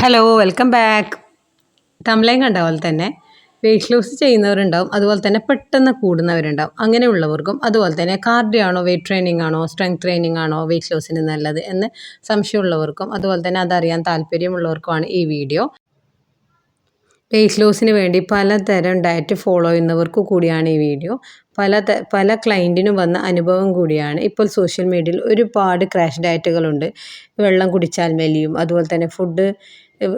Hello welcome back തമിളയും കണ്ട പോലെ തന്നെ വെയിറ്റ് ലോസ് ചെയ്യുന്നവരുണ്ടാവും അതുപോലെ തന്നെ പെട്ടെന്ന് കൂടുന്നവരുണ്ടാവും. അങ്ങനെയുള്ളവർക്കും അതുപോലെ തന്നെ കാർഡിയോ ആണോ വെയിറ്റ് ട്രെയിനിങ് ആണോ സ്ട്രെങ്ത് ട്രെയിനിങ് ആണോ വെയിറ്റ് ലോസിന് നല്ലത് എന്ന് സംശയമുള്ളവർക്കും അതുപോലെ തന്നെ അതറിയാൻ താല്പര്യമുള്ളവർക്കുമാണ് ഈ വീഡിയോ വെയിറ്റ് ലോസിന് വേണ്ടി പലതരം ഡയറ്റ് ഫോളോ ചെയ്യുന്നവർക്ക് കൂടിയാണ് ഈ വീഡിയോ പല പല ക്ലയന്റിനും വന്ന അനുഭവം കൂടിയാണ്. ഇപ്പോൾ സോഷ്യൽ മീഡിയയിൽ ഒരുപാട് ക്രാഷ് ഡയറ്റുകളുണ്ട് വെള്ളം കുടിച്ചാൽ മെലിയും അതുപോലെ തന്നെ ഫുഡ്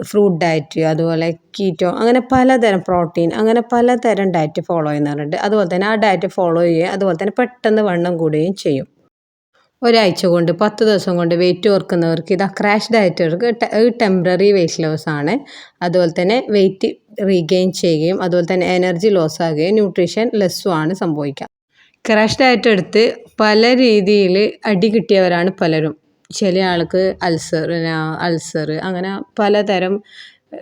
ഫ്രൂട്ട് ഡയറ്റ് അതുപോലെ കീറ്റോ അങ്ങനെ പലതരം പ്രോട്ടീൻ അങ്ങനെ പലതരം ഡയറ്റ് ഫോളോ ചെയ്യുന്നവരുണ്ട്. അതുപോലെ തന്നെ ആ ഡയറ്റ് ഫോളോ ചെയ്യുകയും അതുപോലെ തന്നെ പെട്ടെന്ന് വണ്ണം കൂടുകയും ചെയ്യും. ഒരാഴ്ച കൊണ്ട് പത്ത് ദിവസം കൊണ്ട് വെയിറ്റ് ഓർക്കുന്നവർക്ക് ഇത് ക്രാഷ് ഡയറ്റുകൾക്ക് ടെമ്പററി വെയിറ്റ് ലോസ് ആണ്. അതുപോലെ തന്നെ വെയിറ്റ് റീഗെയിൻ ചെയ്യുകയും അതുപോലെ തന്നെ എനർജി ലോസ് ആകുകയും ന്യൂട്രീഷൻ ലെസ്സും ആണ് സംഭവിക്കുക. ക്രാഷ് ഡയറ്റ് എടുത്ത് പല രീതിയിൽ അടി കിട്ടിയവരാണ് പലരും. ചില ആൾക്ക് അൾസർ അൾസർ അങ്ങനെ പലതരം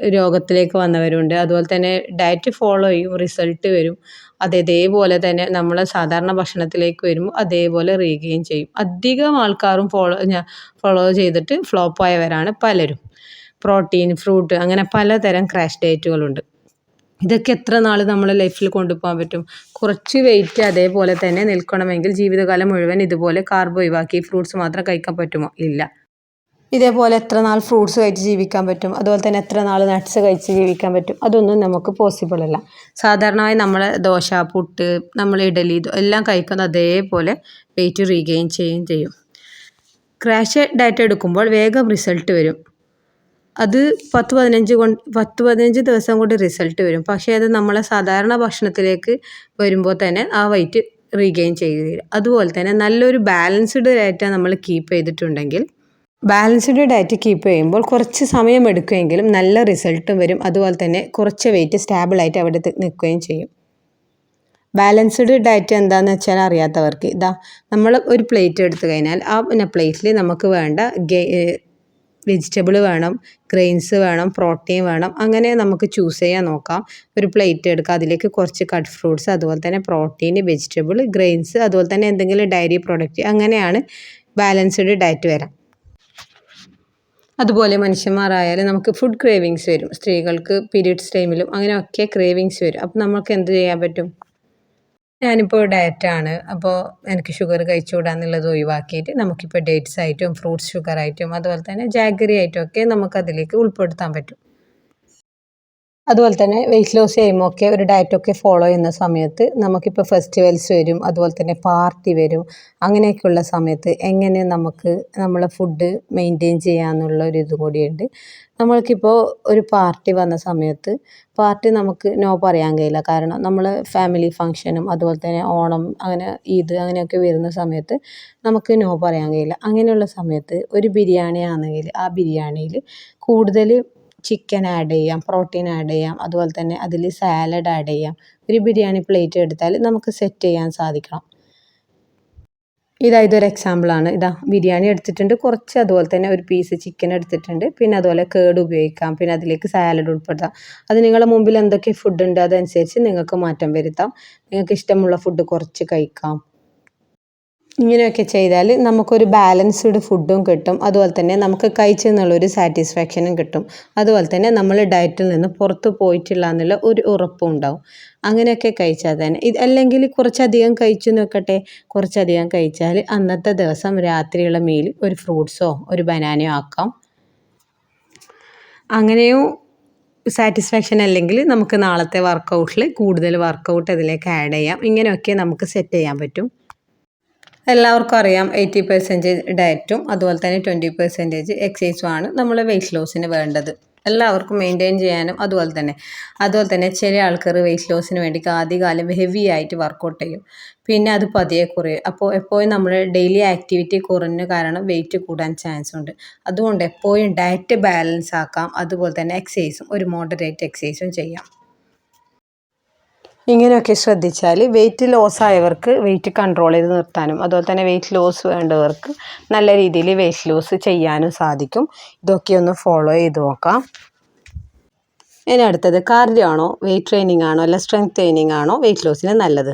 രോഗത്തിലേക്ക് വന്നവരുണ്ട്. അതുപോലെ തന്നെ ഡയറ്റ് ഫോളോ ചെയ്യും റിസൾട്ട് വരും. അതേപോലെ തന്നെ നമ്മൾ സാധാരണ ഭക്ഷണത്തിലേക്ക് വരുമ്പോൾ അതേപോലെ റീഗെയിൻ ചെയ്യും. അധികം ആൾക്കാരും ഫോളോ ഫോളോ ചെയ്തിട്ട് ഫ്ലോപ്പ് ആയവരാണ് പലരും. പ്രോട്ടീൻ ഫ്രൂട്ട് അങ്ങനെ പലതരം ക്രാഷ് ഡയറ്റുകളുണ്ട് ഇതൊക്കെ എത്ര നാൾ നമ്മളെ ലൈഫിൽ കൊണ്ടുപോകാൻ പറ്റും? കുറച്ച് വെയിറ്റ് അതേപോലെ തന്നെ നിൽക്കണമെങ്കിൽ ജീവിതകാലം മുഴുവൻ ഇതുപോലെ കാർബ് ഒഴിവാക്കി ഫ്രൂട്ട്സ് മാത്രം കഴിക്കാൻ പറ്റുമോ? ഇല്ല. ഇതേപോലെ എത്ര നാൾ ഫ്രൂട്ട്സ് കഴിച്ച് ജീവിക്കാൻ പറ്റും? അതുപോലെ തന്നെ എത്ര നാൾ നട്ട്സ് കഴിച്ച് ജീവിക്കാൻ പറ്റും? അതൊന്നും നമുക്ക് പോസിബിൾ അല്ല. സാധാരണയായി നമ്മൾ ദോശ പുട്ട് നമ്മൾ ഇഡലി എല്ലാം കഴിക്കുന്ന അതേപോലെ വെയിറ്റ് റീഗെയിൻ ചെയ്യുകയും ചെയ്യും. ക്രാഷ് ഡയറ്റ് എടുക്കുമ്പോൾ വേഗം റിസൾട്ട് വരും. അത് പത്ത് പതിനഞ്ച് കൊണ്ട് പത്ത് പതിനഞ്ച് ദിവസം കൊണ്ട് റിസൾട്ട് വരും. പക്ഷേ അത് നമ്മളെ സാധാരണ ഭക്ഷണത്തിലേക്ക് വരുമ്പോൾ തന്നെ ആ വെയിറ്റ് റീഗെയിൻ ചെയ്ത് തരും അതുപോലെ തന്നെ നല്ലൊരു ബാലൻസ്ഡ് ഡയറ്റ് നമ്മൾ കീപ്പ് ചെയ്തിട്ടുണ്ടെങ്കിൽ ബാലൻസ്ഡ് ഡയറ്റ് കീപ്പ് ചെയ്യുമ്പോൾ കുറച്ച് സമയം എടുക്കുമെങ്കിലും നല്ല റിസൾട്ടും വരും. അതുപോലെ തന്നെ കുറച്ച് വെയിറ്റ് സ്റ്റാബിളായിട്ട് അവിടെ നിൽക്കുകയും ചെയ്യും. ബാലൻസ്ഡ് ഡയറ്റ് എന്താണെന്ന് വെച്ചാൽ അറിയാത്തവർക്ക് ഇതാ നമ്മൾ ഒരു പ്ലേറ്റ് എടുത്തു കഴിഞ്ഞാൽ ആ പിന്നെ പ്ലേറ്റിൽ നമുക്ക് വേണ്ട വെജിറ്റബിൾ വേണം ഗ്രെയിൻസ് വേണം പ്രോട്ടീൻ വേണം അങ്ങനെ നമുക്ക് ചൂസ് ചെയ്യാൻ നോക്കാം. ഒരു പ്ലേറ്റ് എടുക്കുക അതിലേക്ക് കുറച്ച് കട്ട് ഫ്രൂട്ട്സ് അതുപോലെ തന്നെ പ്രോട്ടീൻ വെജിറ്റബിൾ ഗ്രെയിൻസ് അതുപോലെ തന്നെ എന്തെങ്കിലും ഡയറി പ്രോഡക്റ്റ് അങ്ങനെയാണ് ബാലൻസ്ഡ് ഡയറ്റ് വരാം. അതുപോലെ മനുഷ്യന്മാരായാലും നമുക്ക് ഫുഡ് ക്രേവിങ്സ് വരും. സ്ത്രീകൾക്ക് പീരീഡ്സ് ടൈമിലും അങ്ങനെയൊക്കെ ക്രേവിങ്സ് വരും. അപ്പം നമുക്ക് എന്ത് ചെയ്യാൻ പറ്റും? ഞാനിപ്പോൾ ഡയറ്റാണ് അപ്പോൾ എനിക്ക് ഷുഗർ കഴിച്ചുകൂടാന്നുള്ളത് ഒഴിവാക്കിയിട്ട് നമുക്കിപ്പോൾ ഡേറ്റ്സ് ആയിട്ടും ഫ്രൂട്ട്സ് ഷുഗർ ആയിട്ടും അതുപോലെ തന്നെ ജാഗറി ആയിട്ടും ഒക്കെ നമുക്കതിലേക്ക് ഉൾപ്പെടുത്താൻ പറ്റും. അതുപോലെ തന്നെ വെയിറ്റ് ലോസ് ചെയ്യുമ്പോൾ ഒക്കെ ഒരു ഡയറ്റൊക്കെ ഫോളോ ചെയ്യുന്ന സമയത്ത് നമുക്കിപ്പോൾ ഫെസ്റ്റിവൽസ് വരും അതുപോലെ തന്നെ പാർട്ടി വരും. അങ്ങനെയൊക്കെയുള്ള സമയത്ത് എങ്ങനെ നമുക്ക് നമ്മളെ ഫുഡ് മെയിന്റെയിൻ ചെയ്യാമെന്നുള്ള ഒരു ഇതും കൂടിയുണ്ട്. നമ്മൾക്കിപ്പോൾ ഒരു പാർട്ടി വന്ന സമയത്ത് പാർട്ടി നമുക്ക് നോ പറയാൻ കഴിയില്ല. കാരണം നമ്മൾ ഫാമിലി ഫങ്ഷനും അതുപോലെ തന്നെ ഓണം അങ്ങനെ ഈദ് അങ്ങനെയൊക്കെ വരുന്ന സമയത്ത് നമുക്ക് നോ പറയാൻ കഴിയില്ല. അങ്ങനെയുള്ള സമയത്ത് ഒരു ബിരിയാണി ആണെങ്കിൽ ആ ബിരിയാണിയിൽ കൂടുതൽ ചിക്കൻ ആഡ് ചെയ്യാം പ്രോട്ടീൻ ആഡ് ചെയ്യാം അതുപോലെ തന്നെ അതിൽ സാലഡ് ആഡ് ചെയ്യാം. ഒരു ബിരിയാണി പ്ലേറ്റ് എടുത്താൽ നമുക്ക് സെറ്റ് ചെയ്യാൻ സാധിക്കണം. ഇതാ ഇതൊരു എക്സാമ്പിളാണ് ഇതാ ബിരിയാണി എടുത്തിട്ടുണ്ട്. കുറച്ച് അതുപോലെ തന്നെ ഒരു പീസ് ചിക്കൻ എടുത്തിട്ടുണ്ട്. പിന്നെ അതുപോലെ കേട് ഉപയോഗിക്കാം. പിന്നെ അതിലേക്ക് സാലഡ് ഉൾപ്പെടുത്താം. അത് നിങ്ങളുടെ മുമ്പിൽ എന്തൊക്കെ ഫുഡ് ഉണ്ട് അതനുസരിച്ച് നിങ്ങൾക്ക് മാറ്റം വരുത്താം. നിങ്ങൾക്ക് ഇഷ്ടമുള്ള ഫുഡ് കുറച്ച് കഴിക്കാം. ഇങ്ങനെയൊക്കെ ചെയ്താൽ നമുക്കൊരു ബാലൻസ്ഡ് ഫുഡും കിട്ടും. അതുപോലെ തന്നെ നമുക്ക് കഴിച്ചെന്നുള്ളൊരു സാറ്റിസ്ഫാക്ഷനും കിട്ടും. അതുപോലെ തന്നെ നമ്മൾ ഡയറ്റിൽ നിന്ന് പുറത്ത് പോയിട്ടില്ല എന്നുള്ള ഒരു ഉറപ്പും ഉണ്ടാവും. അങ്ങനെയൊക്കെ കഴിച്ചാൽ തന്നെ ഇത് അല്ലെങ്കിൽ കുറച്ചധികം കഴിച്ചു നോക്കട്ടെ. കുറച്ചധികം കഴിച്ചാൽ അന്നത്തെ ദിവസം രാത്രിയുള്ള മീൽ ഒരു ഫ്രൂട്ട്സോ ഒരു ബനാനയോ ആക്കാം. അങ്ങനെയും സാറ്റിസ്ഫാക്ഷൻ അല്ലെങ്കിൽ നമുക്ക് നാളത്തെ വർക്കൗട്ടിൽ കൂടുതൽ വർക്കൗട്ട് അതിലേക്ക് ആഡ് ചെയ്യാം. ഇങ്ങനെയൊക്കെ നമുക്ക് സെറ്റ് ചെയ്യാൻ പറ്റും. എല്ലാവർക്കും അറിയാം എയ്റ്റി പെർസെന്റേജ് ഡയറ്റും അതുപോലെ തന്നെ ട്വന്റി പെർസെന്റേജ് എക്സസൈസും ആണ് നമ്മൾ വെയിറ്റ് ലോസിന് വേണ്ടത്. എല്ലാവർക്കും മെയിന്റെയിൻ ചെയ്യാനും അതുപോലെ തന്നെ. അതുപോലെ തന്നെ ചില ആൾക്കാർ വെയിറ്റ് ലോസിന് വേണ്ടി ആദ്യകാലം ഹെവി ആയിട്ട് വർക്കൗട്ട് ചെയ്യും. പിന്നെ അത് പതിയെ കുറയും. അപ്പോൾ എപ്പോഴും നമ്മൾ ഡെയിലി ആക്ടിവിറ്റി കുറഞ്ഞ കാരണം വെയിറ്റ് കൂടാൻ ചാൻസ് ഉണ്ട്. അതുകൊണ്ട് എപ്പോഴും ഡയറ്റ് ബാലൻസ് ആക്കാം. അതുപോലെ തന്നെ എക്സസൈസും ഒരു മോഡറേറ്റ് എക്സസൈസും ചെയ്യാം. ഇങ്ങനെയൊക്കെ ശ്രദ്ധിച്ചാൽ വെയിറ്റ് ലോസ് ആയവർക്ക് വെയിറ്റ് കൺട്രോൾ ചെയ്ത് നിർത്താനും അതുപോലെ തന്നെ വെയിറ്റ് ലോസ് വേണ്ടവർക്ക് നല്ല രീതിയിൽ വെയിറ്റ് ലോസ് ചെയ്യാനും സാധിക്കും. ഇതൊക്കെ ഒന്ന് ഫോളോ ചെയ്ത് നോക്കാം. ഇനി അടുത്തത് കാർഡിയോ ആണോ വെയിറ്റ് ട്രെയിനിങ് ആണോ അല്ല സ്ട്രെങ്ത് ട്രെയിനിങ് ആണോ വെയിറ്റ് ലോസിന് നല്ലത്?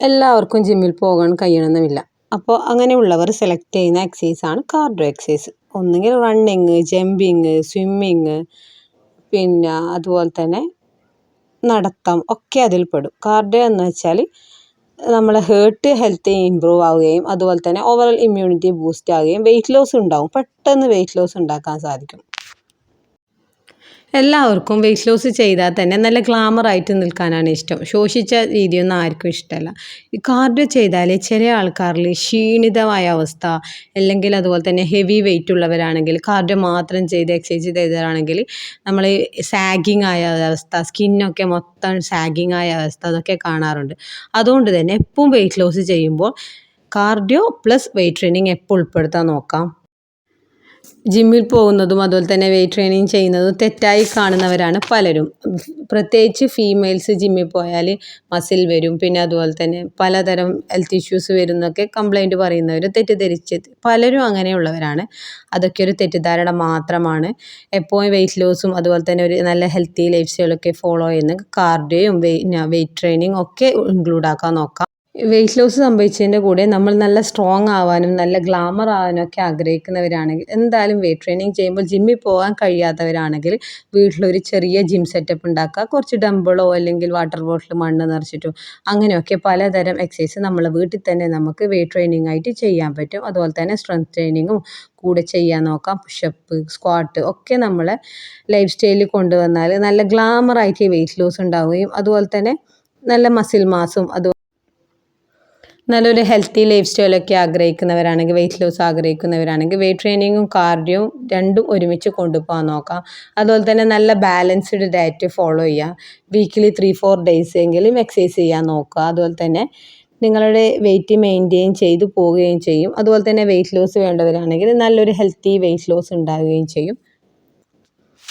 എല്ലാവർക്കും ജിമ്മിൽ പോകാൻ കഴിയണമെന്നില്ല അപ്പോൾ അങ്ങനെയുള്ളവർ സെലക്ട് ചെയ്യുന്ന എക്സസൈസ് ആണ് കാർഡിയോ എക്സസൈസ് ഒന്നുകിൽ റണ്ണിങ് ജമ്പിങ് സ്വിമ്മിങ് പിന്നെ അതുപോലെ തന്നെ നടത്തം ഒക്കെ അതിൽ പെടും. കാർഡിയോ എന്ന് വെച്ചാൽ നമ്മളെ ഹേർട്ട് ഹെൽത്ത് ഇമ്പ്രൂവ് ആവുകയും അതുപോലെ തന്നെ ഓവറോൾ ഇമ്മ്യൂണിറ്റി ബൂസ്റ്റ് ആവുകയും വെയിറ്റ് ലോസ് ഉണ്ടാവും. പെട്ടെന്ന് വെയിറ്റ് ലോസ് ഉണ്ടാക്കാൻ സാധിക്കും. എല്ലാവർക്കും വെയിറ്റ് ലോസ് ചെയ്താൽ തന്നെ നല്ല ഗ്ലാമർ ആയിട്ട് നിൽക്കാനാണ് ഇഷ്ടം. ശോഷിച്ച രീതിയൊന്നും ആർക്കും ഇഷ്ടമല്ല. ഈ കാർഡിയോ ചെയ്താൽ ചില ആൾക്കാരിൽ ക്ഷീണിതമായ അവസ്ഥ അല്ലെങ്കിൽ അതുപോലെ തന്നെ ഹെവി വെയിറ്റ് ഉള്ളവരാണെങ്കിൽ കാർഡിയോ മാത്രം ചെയ്ത് എക്സസൈസ് ചെയ്തവരാണെങ്കിൽ നമ്മൾ സാഗിങ് ആയ അവസ്ഥ സ്കിന്നൊക്കെ മൊത്തം സാഗിങ് ആയ അവസ്ഥ അതൊക്കെ കാണാറുണ്ട്. അതുകൊണ്ട് തന്നെ എപ്പോഴും വെയിറ്റ് ലോസ് ചെയ്യുമ്പോൾ കാർഡിയോ പ്ലസ് വെയിറ്റ് ട്രെയിനിങ് എപ്പോൾ ഉൾപ്പെടുത്താൻ നോക്കാം? ജിമ്മിൽ പോകുന്നതും അതുപോലെ തന്നെ വെയിറ്റ് ട്രെയിനിങ് ചെയ്യുന്നതും തെറ്റായി കാണുന്നവരാണ് പലരും. പ്രത്യേകിച്ച് ഫീമെയിൽസ് ജിമ്മിൽ പോയാൽ മസിൽ വരും. പിന്നെ അതുപോലെ തന്നെ പലതരം ഹെൽത്ത് ഇഷ്യൂസ് വരുന്നൊക്കെ കംപ്ലൈന്റ് പറയുന്നവർ തെറ്റിദ്ധരിച്ച് പലരും അങ്ങനെയുള്ളവരാണ്. അതൊക്കെ ഒരു തെറ്റിദ്ധാരണ മാത്രമാണ്. എപ്പോഴും വെയിറ്റ് ലോസും അതുപോലെ തന്നെ ഒരു നല്ല ഹെൽത്തി ലൈഫ് സ്റ്റൈലൊക്കെ ഫോളോ ചെയ്യുന്ന കാർഡിയോയും വെയിറ്റ് ട്രെയിനിങ് ഒക്കെ ഇൻക്ലൂഡ് ആക്കാൻ നോക്കാം. വെയിറ്റ് ലോസ് സംഭവിച്ചതിന്റെ കൂടെ നമ്മൾ നല്ല സ്ട്രോങ് ആവാനും നല്ല ഗ്ലാമർ ആവാനും ഒക്കെ ആഗ്രഹിക്കുന്നവരാണെങ്കിൽ എന്തായാലും വെയിറ്റ് ട്രെയിനിങ് ചെയ്യുമ്പോൾ ജിമ്മിൽ പോകാൻ കഴിയാത്തവരാണെങ്കിൽ വീട്ടിലൊരു ചെറിയ ജിം സെറ്റപ്പ് ഉണ്ടാക്കുക. കുറച്ച് ഡംബിളോ അല്ലെങ്കിൽ വാട്ടർ ബോട്ടിൽ മണ്ണ് നിറച്ചിട്ടോ അങ്ങനെയൊക്കെ പലതരം എക്സസൈസ് നമ്മൾ വീട്ടിൽ തന്നെ നമുക്ക് വെയിറ്റ് ട്രെയിനിങ് ആയിട്ട് ചെയ്യാൻ പറ്റും. അതുപോലെ തന്നെ സ്ട്രെങ്ത് ട്രെയിനിങ്ങും കൂടെ ചെയ്യാൻ നോക്കാം. പുഷപ്പ് സ്ക്വാട്ട് ഒക്കെ നമ്മളെ ലൈഫ് സ്റ്റൈലിൽ കൊണ്ടുവന്നാൽ നല്ല ഗ്ലാമറായിട്ട് വെയിറ്റ് ലോസ് ഉണ്ടാവുകയും അതുപോലെ തന്നെ നല്ല മസിൽ മാസും അത് നല്ലൊരു ഹെൽത്തി ലൈഫ് സ്റ്റൈലൊക്കെ ആഗ്രഹിക്കുന്നവരാണെങ്കിൽ വെയിറ്റ് ലോസ് ആഗ്രഹിക്കുന്നവരാണെങ്കിൽ വെയിറ്റ് ട്രെയിനിങ്ങും കാർഡിയോയും രണ്ടും ഒരുമിച്ച് കൊണ്ടുപോകാൻ നോക്കാം. അതുപോലെ തന്നെ നല്ല ബാലൻസ്ഡ് ഡയറ്റ് ഫോളോ ചെയ്യുക. വീക്കിലി ത്രീ ഫോർ ഡേയ്സ് എങ്കിലും എക്സസൈസ് ചെയ്യാൻ നോക്കുക. അതുപോലെ തന്നെ നിങ്ങളുടെ വെയിറ്റ് മെയിന്റെയിൻ ചെയ്ത് പോവുകയും ചെയ്യും. അതുപോലെ തന്നെ വെയിറ്റ് ലോസ് വേണ്ടവരാണെങ്കിൽ നല്ലൊരു ഹെൽത്തി വെയിറ്റ് ലോസ് ഉണ്ടാവുകയും ചെയ്യും.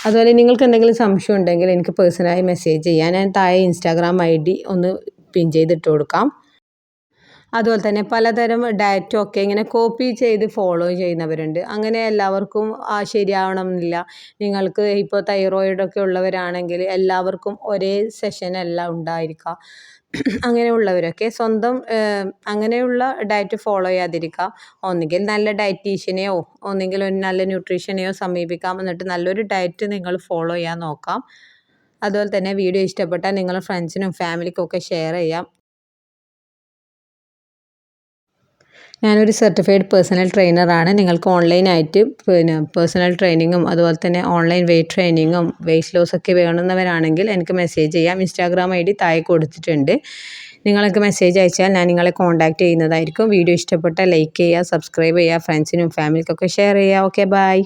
അതുപോലെ നിങ്ങൾക്ക് എന്തെങ്കിലും സംശയം ഉണ്ടെങ്കിൽ എനിക്ക് പേഴ്സണലായി മെസ്സേജ് ചെയ്യാം. ഞാൻ താഴെ ഇൻസ്റ്റാഗ്രാം ഐ ഡി ഒന്ന് പിൻ ചെയ്തിട്ട് കൊടുക്കാം. അതുപോലെ തന്നെ പലതരം ഡയറ്റും ഒക്കെ ഇങ്ങനെ കോപ്പി ചെയ്ത് ഫോളോ ചെയ്യുന്നവരുണ്ട്. അങ്ങനെ എല്ലാവർക്കും ശരിയാവണം എന്നില്ല നിങ്ങൾക്ക് ഇപ്പോൾ തൈറോയിഡൊക്കെ ഉള്ളവരാണെങ്കിൽ എല്ലാവർക്കും ഒരേ സെഷൻ അല്ല ഉണ്ടായിരിക്കുക അങ്ങനെയുള്ളവരൊക്കെ സ്വന്തം അങ്ങനെയുള്ള ഡയറ്റ് ഫോളോ ചെയ്യാതിരിക്കാം. ഒന്നുകിൽ നല്ല ഡയറ്റീഷ്യനെയോ ഒന്നുകിൽ ഒരു നല്ല ന്യൂട്രീഷനെയോ സമീപിക്കാം. എന്നിട്ട് നല്ലൊരു ഡയറ്റ് നിങ്ങൾ ഫോളോ ചെയ്യാൻ നോക്കാം. അതുപോലെ തന്നെ വീഡിയോ ഇഷ്ടപ്പെട്ടാൽ നിങ്ങൾ ഫ്രണ്ട്സിനും ഫാമിലിക്കും ഒക്കെ ഷെയർ ചെയ്യാം. ഞാനൊരു സർട്ടിഫൈഡ് പേഴ്സണൽ ട്രെയിനറാണ് നിങ്ങൾക്ക് ഓൺലൈനായിട്ട് പിന്നെ പേഴ്സണൽ ട്രെയിനിങ്ങും അതുപോലെ തന്നെ ഓൺലൈൻ വെയ്റ്റ് ട്രെയിനിങ്ങും വെയ്റ്റ് ലോസ് ഒക്കെ വേണമെന്നവരാണെങ്കിൽ എനിക്ക് മെസ്സേജ് ചെയ്യാം. ഇൻസ്റ്റാഗ്രാം ഐ ഡി താഴെ കൊടുത്തിട്ടുണ്ട്. നിങ്ങൾക്ക് മെസ്സേജ് അയച്ചാൽ ഞാൻ നിങ്ങളെ കോൺടാക്റ്റ് ചെയ്യുന്നതായിരിക്കും. വീഡിയോ ഇഷ്ടപ്പെട്ടാൽ ലൈക്ക് ചെയ്യുക സബ്സ്ക്രൈബ് ചെയ്യുക ഫ്രണ്ട്സിനും ഫാമിലിക്കൊക്കെ ഷെയർ ചെയ്യുക. Okay bye